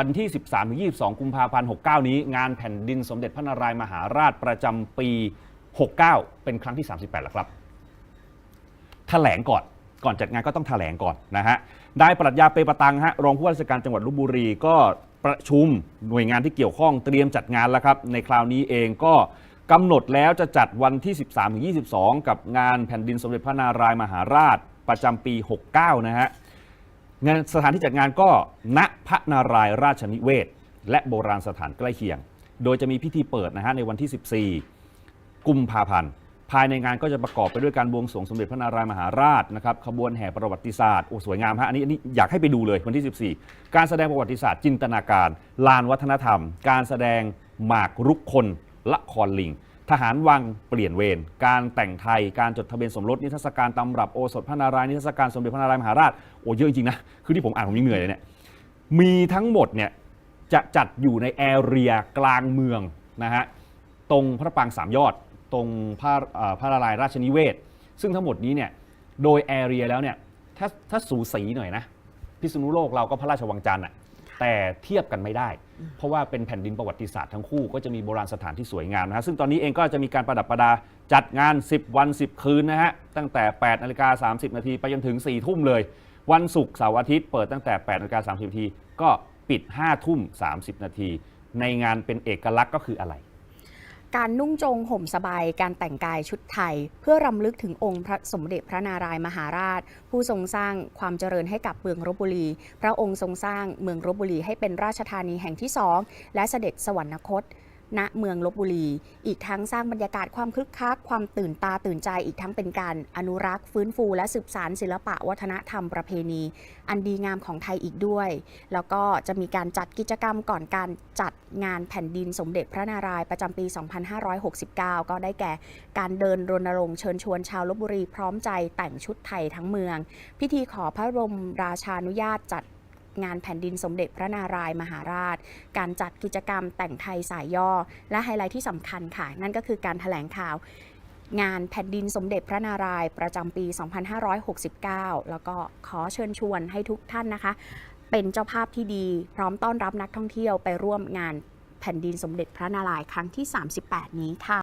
วันที่ 13-22 กุมภาพันธ์ 69 นี้ งานแผ่นดินสมเด็จพระนารายมหาราชประจำปี 69 เป็นครั้งที่ 38 แล้วครับแถลงก่อน ก่อนจัดงานก็ต้องแถลงก่อนนะฮะ ได้ปรัชญาเปรปตังฮะ รองผู้ว่าราชการจังหวัดลบบุรีก็ประชุมหน่วยงานที่เกี่ยวข้องเตรียมจัดงานแล้วครับ ในคราวนี้เองก็กำหนดแล้วจะจัดวันที่ 13-22 กับงานแผ่นดินสมเด็จพระนารายมหาราชประจำปี 69 นะฮะ งานสถานที่จัดงานก็ณพระนารายณ์ราชนิเวศ และโบราณสถานใกล้เคียง โดยจะมีพิธีเปิดนะฮะในวันที่ 14 กุมภาพันธ์ ภายในงานก็จะประกอบไปด้วยการบวงสรวงสมเด็จพระนารายณ์มหาราชนะครับขบวนแห่ประวัติศาสตร์โอ้สวยงามฮะอันนี้อันนี้อยากให้ไปดูเลยวันที่ 14 การแสดงประวัติศาสตร์จินตนาการ ลานวัฒนธรรม การแสดงหมากรุกคนละครลิง ทหารวังเปลี่ยนเวร การแต่งไทย การจดทะเบียนสมรส นิทรรศการตำรับโอสถพระนารายณ์ นิทรรศการสมเด็จพระนารายณ์มหาราช โอ้เยอะจริงนะ คือที่ผมอ่านผมยังเหนื่อยเลยเนี่ย มีทั้งหมดเนี่ยจะจัดอยู่ในแอเรียกลางเมืองนะฮะ ตรงพระปรางสามยอด ตรงพระพระนารายณ์ราชนิเวศ ซึ่งทั้งหมดนี้เนี่ย โดยแอเรียแล้วเนี่ย ถ้าถ้าสูสีหน่อยนะ พิษณุโลกเราก็พระราชวังจันทร์อะ แต่เทียบกันไม่ได้ เพราะว่าเป็นแผ่นดินประวัติศาสตร์ทั้งคู่ก็จะมีโบราณสถานที่สวยงามนะฮะซึ่งตอนนี้เองก็จะมีการประดับประดาจัดงาน 10 วัน 10 คืนนะฮะตั้งแต่8นาฬิกา30นาทีไปจนถึง4ทุ่มเลย วันศุกร์เสาร์อาทิตย์เปิดตั้งแต่8นาฬิกา30นาทีก็ปิด5ทุ่ม30นาทีในงานเป็นเอกลักษณ์ก็คืออะไร การนุ่งจงห่มสบาย การแต่งกายชุดไทย เพื่อรำลึกถึงองค์พระสมเด็จพระนารายมหาราช ผู้ทรงสร้างความเจริญให้กับเมืองรบบุรี พระองค์ทรงสร้างเมืองรบบุรีให้เป็นราชธานีแห่งที่สองและเสด็จสวรรคต ณเมืองลบบุรี อีกทั้งสร้างบรรยากาศความคึกคัก ความตื่นตาตื่นใจ อีกทั้งเป็นการอนุรักษ์ ฟื้นฟูและสืบสานศิลปะวัฒนธรรมประเพณี อันดีงามของไทยอีกด้วย แล้วก็จะมีการจัดกิจกรรมก่อนการจัดงานแผ่นดินสมเด็จพระนารายณ์ประจำปี 2569 ก็ได้แก่การเดินรณรงค์เชิญชวนชาวลบบุรีพร้อมใจแต่งชุดไทยทั้งเมือง พิธีขอพระบรมราชานุญาตจัด งานแผ่นดินสมเด็จพระนารายณ์มหาราช การจัดกิจกรรมแต่งไทยสายย่อ และไฮไลท์ที่สำคัญค่ะ นั่นก็คือการแถลงข่าวงานแผ่นดินสมเด็จพระนารายณ์ประจำปี 2569 แล้วก็ขอเชิญชวนให้ทุกท่านนะคะ เป็นเจ้าภาพที่ดี พร้อมต้อนรับนักท่องเที่ยวไปร่วมงานแผ่นดินสมเด็จพระนารายณ์ครั้งที่ 38 นี้ค่ะ